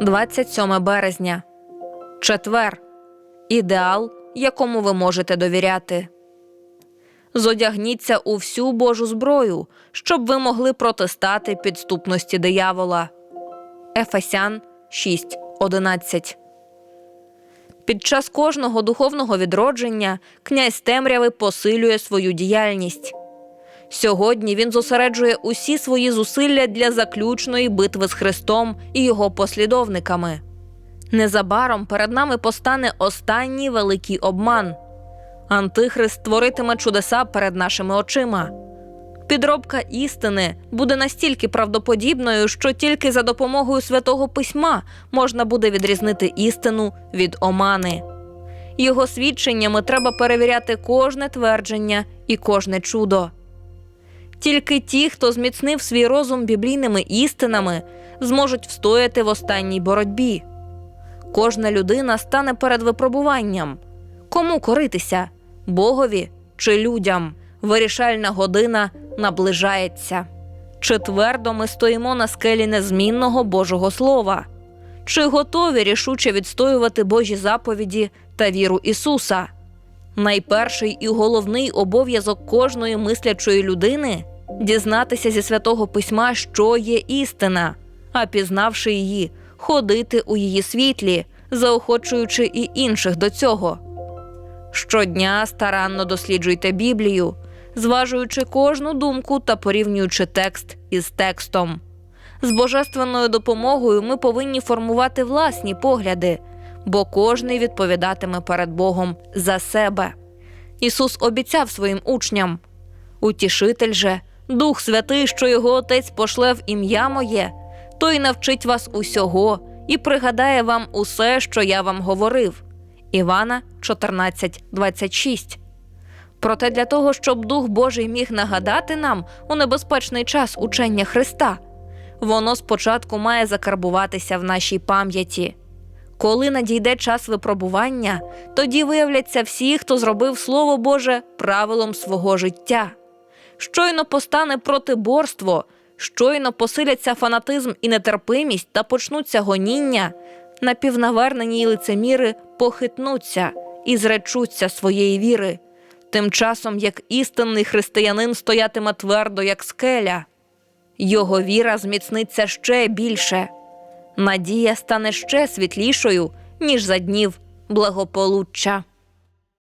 27 березня. Четвер. Ідеал, якому ви можете довіряти. Зодягніться у всю Божу зброю, щоб ви могли протистати підступності диявола. Ефесян 6.11 Під час кожного духовного відродження князь темряви посилює свою діяльність. Сьогодні він зосереджує усі свої зусилля для заключної битви з Христом і його послідовниками. Незабаром перед нами постане останній великий обман. Антихрист творитиме чудеса перед нашими очима. Підробка істини буде настільки правдоподібною, що тільки за допомогою святого письма можна буде відрізнити істину від омани. Його свідченнями треба перевіряти кожне твердження і кожне чудо. Тільки ті, хто зміцнив свій розум біблійними істинами, зможуть встояти в останній боротьбі. Кожна людина стане перед випробуванням. Кому коритися Богові чи людям? Вирішальна година наближається. Чи твердо ми стоїмо на скелі незмінного Божого Слова? Чи готові рішуче відстоювати Божі заповіді та віру Ісуса? Найперший і головний обов'язок кожної мислячої людини дізнатися зі святого письма, що є істина, а пізнавши її, ходити у її світлі, заохочуючи і інших до цього. Щодня старанно досліджуйте Біблію, зважуючи кожну думку та порівнюючи текст із текстом. З божественною допомогою ми повинні формувати власні погляди, бо кожний відповідатиме перед Богом за себе. Ісус обіцяв своїм учням: Утішитель же, Дух Святий, що його Отець пошле в ім'я моє, той навчить вас усього і пригадає вам усе, що я вам говорив. Івана 14:26. Проте для того, щоб Дух Божий міг нагадати нам у небезпечний час учення Христа, воно спочатку має закарбуватися в нашій пам'яті. Коли надійде час випробування, тоді виявляться всі, хто зробив Слово Боже правилом свого життя. Щойно постане протиборство, щойно посиляться фанатизм і нетерпимість та почнуться гоніння, напівнавернені й лицеміри похитнуться і зречуться своєї віри, тим часом як істинний християнин стоятиме твердо, як скеля. Його віра зміцниться ще більше. Надія стане ще світлішою, ніж за днів благополуччя.